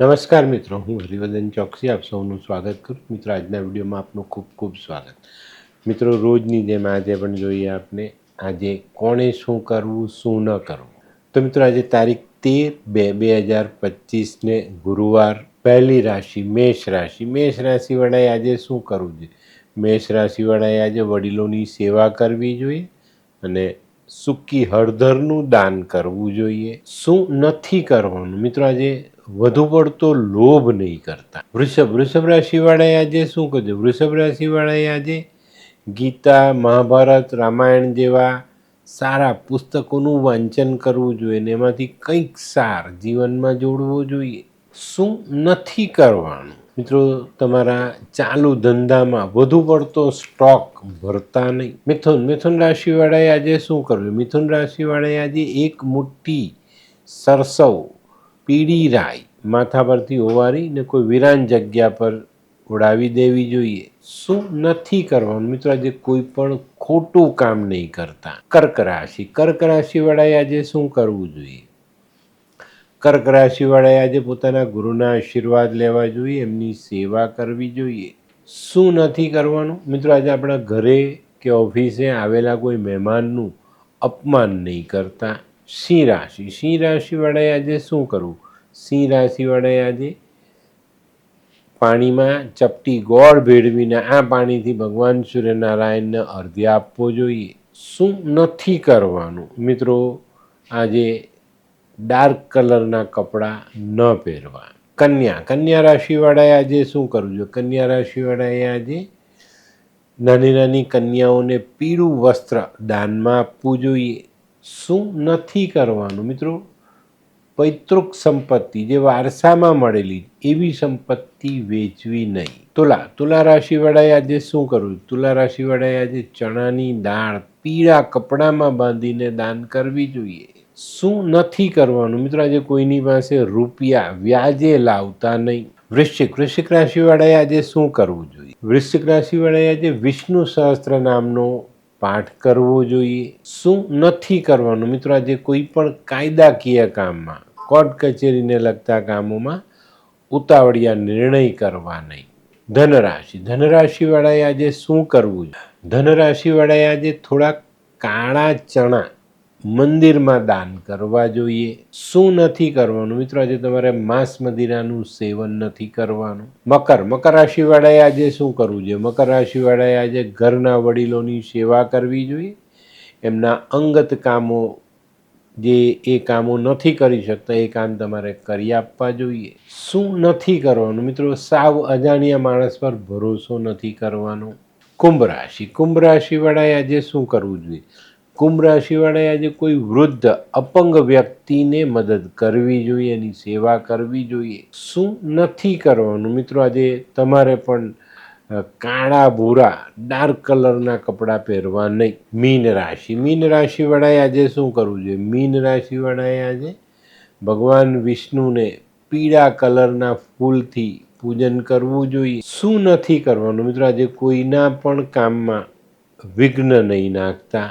નમસ્કાર મિત્રો, હું હરિવર્ધન ચોકસી, આપ સૌનું સ્વાગત કરું. મિત્રો, આજના વિડીયોમાં આપનું ખૂબ ખૂબ સ્વાગત. મિત્રો, રોજની જેમ આજે પણ જોઈએ આપને, આજે કોણે શું કરવું, શું ન કરવું? તો મિત્રો, આજે તારીખ તેર બે બે હજાર પચીસને ગુરુવાર, પહેલી રાશિ, મેષ રાશિ. મેષ રાશિવાળાએ આજે શું કરવું જોઈએ? મેષ રાશિવાળાએ આજે વડીલોની સેવા કરવી જોઈએ અને સૂકી હળદરનું દાન કરવું જોઈએ. શું નથી કરવાનું? મિત્રો, આજે વધુ પડતો લોભ નહીં કરતા. વૃષભ વૃષભ રાશિવાળાએ આજે શું કરજો વૃષભ રાશિવાળાએ આજે ગીતા, મહાભારત, રામાયણ જેવા સારા પુસ્તકોનું વાંચન કરવું જોઈએ ને એમાંથી કંઈક સાર જીવનમાં જોડવો જોઈએ. શું નથી કરવાનું? મિત્રો, તમારા ચાલુ ધંધામાં વધુ પડતો સ્ટોક ભરતા નહીં. મિથુન મિથુન રાશિવાળાએ આજે શું કરવું મિથુન રાશિવાળાએ આજે એક મોટી સરસવ પીળી રાઈ માથા પરથી ઓવારી ને કોઈ વિરાન જગ્યા પર ઉડાવી દેવી જોઈએ. શું નથી કરવાનું? મિત્રો, આજે કોઈ પણ ખોટું કામ નહીં કરતા. કર્ક રાશિ કર્ક રાશિવાળાએ આજે શું કરવું જોઈએ? કર્ક રાશિવાળાએ આજે પોતાના ગુરુના આશીર્વાદ લેવા જોઈએ, એમની સેવા કરવી જોઈએ. શું નથી કરવાનું? મિત્રો, આજે આપણા ઘરે કે ઓફિસે આવેલા કોઈ મહેમાનનું અપમાન નહીં કરતા. સિંહ રાશિ. સિંહ રાશિવાળાએ આજે શું કરવું? સિંહ રાશિવાળાએ આજે પાણીમાં ચપટી ગોળ ભેળવીને આ પાણીથી ભગવાન સૂર્યનારાયણને અર્ધ્ય આપવો જોઈએ. શું નથી કરવાનું? મિત્રો, આજે ડાર્ક કલરના કપડાં ન પહેરવા. કન્યા. કન્યા રાશિવાળાએ આજે શું કરવું જોઈએ? કન્યા રાશિવાળાએ આજે નાની નાની કન્યાઓને પીળું વસ્ત્ર દાનમાં આપવું જોઈએ. શું નથી કરવાનું મિત્રો? પૈતૃક સંપત્તિ જે વારસામાં મળેલી, એવી સંપત્તિ વેચવી નહીં. તુલા તુલા રાશિવાળાએ આજે શું કરવું તુલા રાશિવાળાએ આજે ચણાની દાળ પીળા કપડામાં બાંધીને દાન કરવી જોઈએ. શું નથી કરવાનું મિત્રો? આજે કોઈની પાસે રૂપિયા વ્યાજે લાવતા નહીં. વૃશ્ચિક વૃશ્ચિક રાશિવાળાએ આજે શું કરવું જોઈએ? વૃશ્ચિક રાશિવાળાએ આજે વિષ્ણુ સહસ્ત્ર નામનો પાઠ કરવો જોઈએ. શું નથી કરવાનું? મિત્રો, આજે કોઈ પણ કાયદાકીય કામમાં, કોર્ટ કચેરીને લગતા કામોમાં ઉતાવળિયા નિર્ણય કરવા નહીં. ધનરાશિ. ધનરાશિવાળાએ આજે શું કરવું જોઈએ? ધનરાશિવાળાએ આજે થોડા કાળા ચણા મંદિરમાં દાન કરવા જોઈએ. શું નથી કરવાનું? મિત્રો, આજે તમારે માંસ મદિરાનું સેવન નથી કરવાનું. મકર મકર રાશિવાળાએ આજે શું કરવું જોઈએ? મકર રાશિવાળાએ આજે ઘરના વડીલોની સેવા કરવી જોઈએ. એમના અંગત કામો, જે એ કામો નથી કરી શકતા, એ કામ તમારે કરી આપવા જોઈએ. શું નથી કરવાનું? મિત્રો, સાવ અજાણ્યા માણસ પર ભરોસો નથી કરવાનો. કુંભ રાશિ. કુંભ રાશિવાળાએ આજે શું કરવું જોઈએ? કુંભ રાશિવાળાએ આજે કોઈ વૃદ્ધ અપંગ વ્યક્તિને મદદ કરવી જોઈએ, એની સેવા કરવી જોઈએ. શું નથી કરવાનું? મિત્રો, આજે તમારે પણ કાળા ભૂરા, ડાર્ક કલરના કપડાં પહેરવા નહીં. મીન રાશિ. મીન રાશિવાળાએ આજે શું કરવું જોઈએ? મીન રાશિવાળાએ આજે ભગવાન વિષ્ણુને પીળા કલરના ફૂલથી પૂજન કરવું જોઈએ. શું નથી કરવાનું? મિત્રો, આજે કોઈના પણ કામમાં વિઘ્ન નહીં નાખતા.